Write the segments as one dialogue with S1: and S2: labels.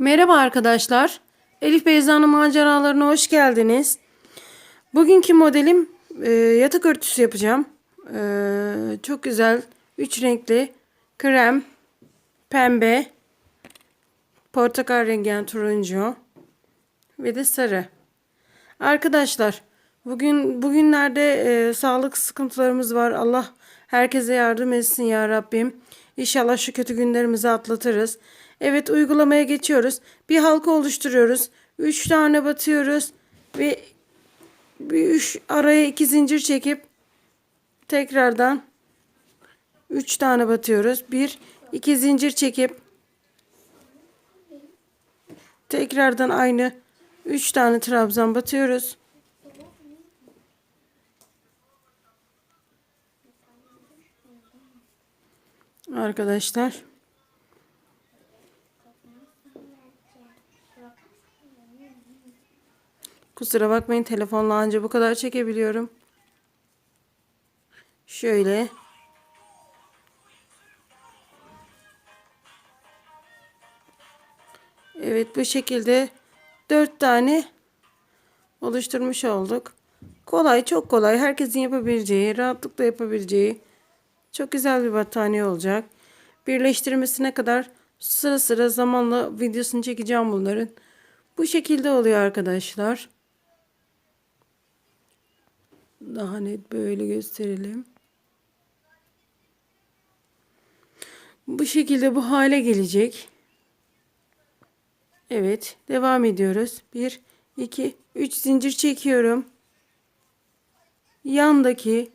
S1: Merhaba arkadaşlar. Elif Beyza'nın maceralarına hoş geldiniz. Bugünkü modelim e, yatak örtüsü yapacağım. E, çok güzel. Üç renkli. Krem, pembe, portakal rengi yani turuncu ve de sarı. Arkadaşlar bugün bugünlerde e, sağlık sıkıntılarımız var. Allah herkese yardım etsin ya Rabbim. İnşallah şu kötü günlerimizi atlatırız. Evet uygulamaya geçiyoruz. Bir halka oluşturuyoruz. Üç tane batıyoruz ve bir üç araya iki zincir çekip tekrardan üç tane batıyoruz. Bir iki zincir çekip tekrardan aynı üç tane trabzan batıyoruz. Arkadaşlar. Kusura bakmayın telefonla anca bu kadar çekebiliyorum. Şöyle. Evet bu şekilde dört tane oluşturmuş olduk. Kolay çok kolay herkesin yapabileceği rahatlıkla yapabileceği çok güzel bir battaniye olacak. Birleştirmesine kadar sıra sıra zamanla videosunu çekeceğim bunların. Bu şekilde oluyor arkadaşlar. Daha net böyle gösterelim. Bu şekilde bu hale gelecek. Evet, devam ediyoruz. 1 2 3 zincir çekiyorum. Yandaki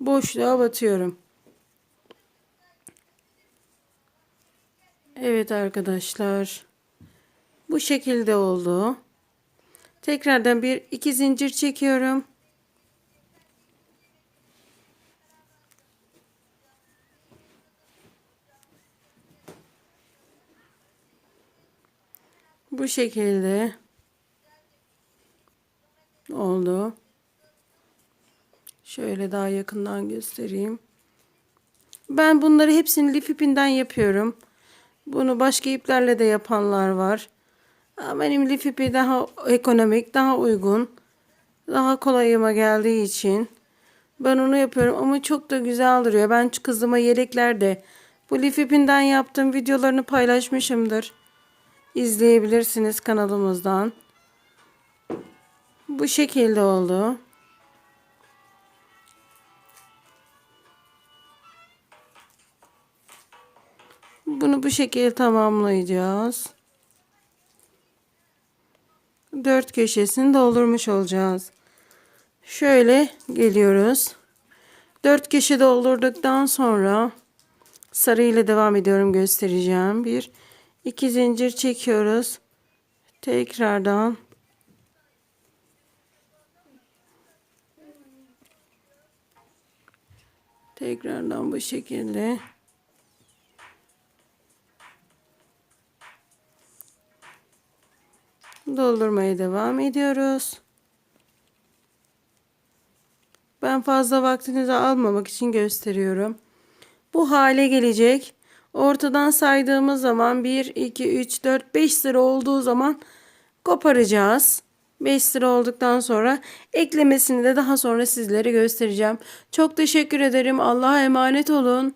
S1: boşluğa batıyorum. Evet arkadaşlar. Bu şekilde oldu. Tekrardan bir iki zincir çekiyorum. Bu şekilde oldu. Şöyle daha yakından göstereyim. Ben bunları hepsini lif ipinden yapıyorum. Bunu başka iplerle de yapanlar var. Benim lif ipi daha ekonomik, daha uygun. Daha kolayıma geldiği için ben onu yapıyorum ama çok da güzel duruyor. Ben kızıma yeleklerde bu lif ipinden yaptığım videolarını paylaşmışımdır. İzleyebilirsiniz kanalımızdan. Bu şekilde oldu. Bunu bu şekilde tamamlayacağız. Dört köşesini doldurmuş olacağız. Şöyle geliyoruz. Dört köşe doldurduktan sonra sarı ile devam ediyorum göstereceğim. Bir, iki zincir çekiyoruz. Tekrardan tekrardan bu şekilde doldurmaya devam ediyoruz. Ben fazla vaktinizi almamak için gösteriyorum. Bu hale gelecek. Ortadan saydığımız zaman 1, 2, 3, 4, 5 sıra olduğu zaman koparacağız. 5 sıra olduktan sonra eklemesini de daha sonra sizlere göstereceğim. Çok teşekkür ederim. Allah'a emanet olun.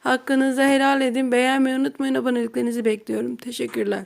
S1: Hakkınızı helal edin. Beğenmeyi unutmayın. Aboneliklerinizi bekliyorum. Teşekkürler.